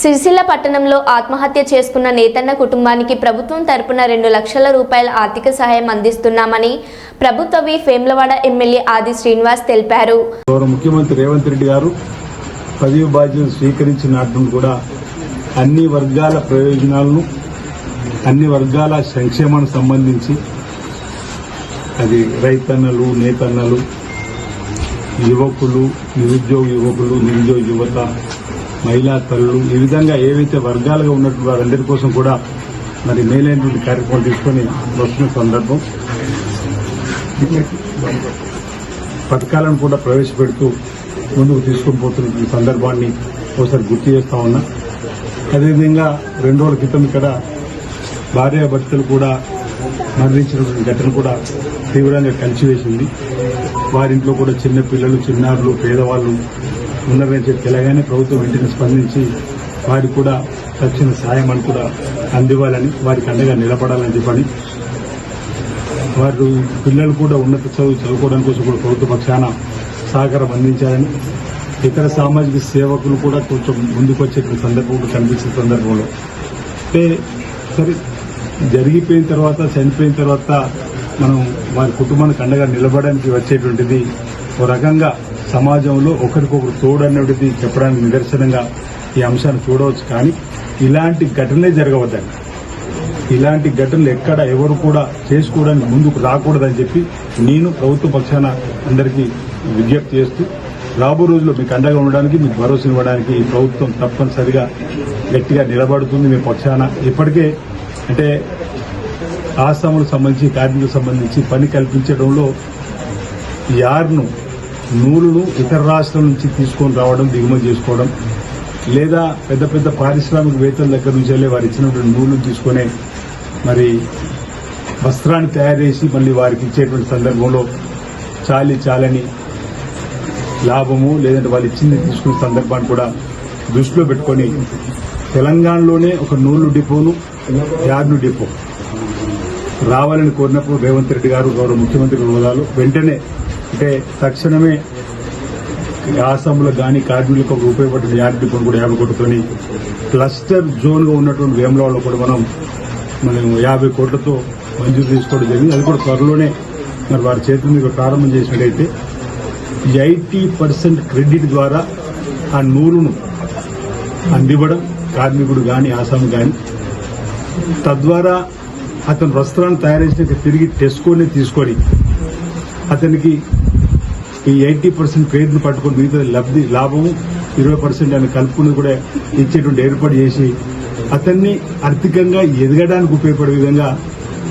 సిరిసిల్ల పట్టణంలో ఆత్మహత్య చేసుకున్న నేతన్న కుటుంబానికి ప్రభుత్వం తరపున రెండు లక్షల రూపాయల ఆర్థిక సహాయం అందిస్తున్నామని ప్రభుత్వ వి ఎమ్మెల్యే ఆది శ్రీనివాస్ తెలిపారు. ముఖ్యమంత్రి రేవంత్ రెడ్డి గారు పదవి బాధ్యత స్వీకరించిన నాటి కూడా అన్ని వర్గాల ప్రయోజనాలను అన్ని వర్గాల సంక్షేమానికి సంబంధించి అది రైతన్నలు నేతన్నలు యువకులు నిరుద్యోగ యువకులు నిరుద్యోగ యువత మహిళా తల్లులు ఈ విధంగా ఏవైతే వర్గాలుగా ఉన్నటువంటి వారందరి కోసం కూడా మరి మేలైనటువంటి కార్యక్రమం తీసుకొని వస్తున్న సందర్భం. పథకాలను కూడా ప్రవేశపెడుతూ ముందుకు తీసుకొని పోతున్న ఈ సందర్భాన్ని ఒకసారి గుర్తు చేస్తా ఉన్నా. అదేవిధంగా రెండు రోజుల క్రితం ఇక్కడ భార్యాభర్తలు కూడా మరణించినటువంటి ఘటన కూడా తీవ్రంగా కలిసివేసింది. వారింట్లో కూడా చిన్న పిల్లలు చిన్నారులు పేదవాళ్ళు ఉన్నారని చెప్పి తెలంగాణ ప్రభుత్వం వెంటనే స్పందించి వారికి కూడా తక్షణ సాయం అని కూడా అందివ్వాలని వారికి అండగా నిలబడాలని చెప్పని. వారు పిల్లలు కూడా ఉన్నత చదువు చదువుకోవడం కోసం కూడా ప్రభుత్వ పక్షాన సహకారం అందించాలని ఇతర సామాజిక సేవకులు కూడా కొంచెం ముందుకు వచ్చే సందర్భం కనిపించిన సందర్భంలో. అంటే సరే జరిగిపోయిన తర్వాత చనిపోయిన తర్వాత మనం వారి కుటుంబానికి అండగా నిలబడడానికి వచ్చేటువంటిది ఒక రకంగా సమాజంలో ఒకరికొకరు తోడన్నది చెప్పడానికి నిదర్శనంగా ఈ అంశాన్ని చూడవచ్చు. కానీ ఇలాంటి ఘటనలే జరగవద్దండి. ఇలాంటి ఘటనలు ఎక్కడ ఎవరు కూడా చేసుకోవడానికి ముందుకు రాకూడదని చెప్పి నేను ప్రభుత్వ పక్షాన అందరికీ విజ్ఞప్తి చేస్తూ రాబో రోజుల్లో మీకు అండగా ఉండడానికి మీకు భరోసా ఇవ్వడానికి ఈ ప్రభుత్వం తప్పనిసరిగా గట్టిగా నిలబడుతుంది. మీ పక్షాన ఇప్పటికే అంటే ఆసాములకు సంబంధించి కార్మికులకు సంబంధించి పని కల్పించడంలో యార్ను నూలును ఇతర రాష్ట్రాల నుంచి తీసుకొని రావడం దిగుమతి చేసుకోవడం లేదా పెద్ద పెద్ద పారిశ్రామికవేత్తల దగ్గర నుంచి వెళ్ళి వారు ఇచ్చినటువంటి నూలును తీసుకునే మరి వస్త్రాన్ని తయారు చేసి మళ్ళీ వారికి ఇచ్చేటువంటి సందర్భంలో చాలి చాలని లాభము లేదంటే వాళ్ళు ఇచ్చింది తీసుకునే సందర్భాన్ని కూడా దృష్టిలో పెట్టుకొని తెలంగాణలోనే ఒక నూలు డిపోను యార్డు డిపో రావాలని కోరినప్పుడు రేవంత్ రెడ్డి గారు గౌరవ ముఖ్యమంత్రి హోదాలో వెంటనే అంటే తక్షణమే ఆసాంలో కానీ కార్మికులకు ఒక ఉపయోగపడిన యార్డ్ ఇప్పుడు కూడా యాభై కోట్లతోని క్లస్టర్ జోన్గా ఉన్నటువంటి వేములవాడలో కూడా మనం మనం యాభై కోట్లతో మంజూరు తీసుకోవడం జరిగింది. అది కూడా త్వరలోనే మరి వారి చేతుల మీద ప్రారంభం చేసినట్టయితే ఎయిటీ పర్సెంట్ క్రెడిట్ ద్వారా ఆ నూలును అందివ్వడం కార్మికుడు కానీ ఆసాము కానీ. తద్వారా అతను వస్త్రాన్ని తయారు చేసిన తిరిగి టెస్కోని తీసుకొని అతనికి ఈ ఎయిటీ పర్సెంట్ క్రెడిట్ను పట్టుకొని మిగతా లబ్ధి లాభము ఇరవై పర్సెంట్ అని కలుపుకుని కూడా ఇచ్చేటువంటి ఏర్పాటు చేసి అతన్ని ఆర్థికంగా ఎదగడానికి ఉపయోగపడే విధంగా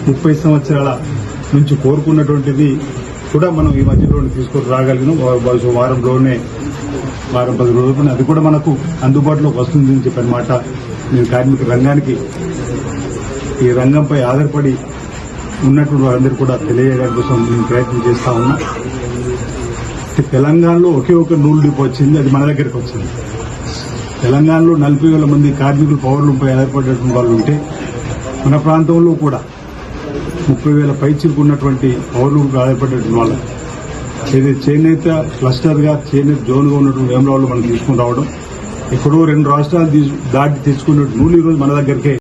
ముప్పై సంవత్సరాల నుంచి కోరుకున్నటువంటిది కూడా మనం ఈ మధ్యలో తీసుకొని రాగలిగినాం. బహుశా వారంలోనే వారం పది రోజులు అది కూడా మనకు అందుబాటులోకి అని చెప్పిన మాట నేను కార్మిక రంగానికి ఈ రంగంపై ఆధారపడి ఉన్నటువంటి వారందరూ కూడా తెలియజేయడం కోసం నేను ప్రయత్నం చేస్తా ఉన్నా. తెలంగాణలో ఒకే ఒక నూలు డిపో వచ్చింది అది మన దగ్గరికి వచ్చింది. తెలంగాణలో నలభై వేల మంది కార్మికులు పౌరులపై ఏర్పడేటువంటి వాళ్ళు ఉంటే మన ప్రాంతంలో కూడా ముప్పై వేల పైచిలకు ఉన్నటువంటి పౌరులకు ఆధారపడేటువంటి వాళ్ళు. ఏదైతే చేనేత క్లస్టర్గా చేనేత జోన్గా ఉన్నటువంటి వేమరాళ్ళు మనం తీసుకుని రావడం ఎక్కడో రెండు రాష్ట్రాలు దాటి తెచ్చుకున్నట్టు నూలు ఈరోజు రోజు మన దగ్గరికే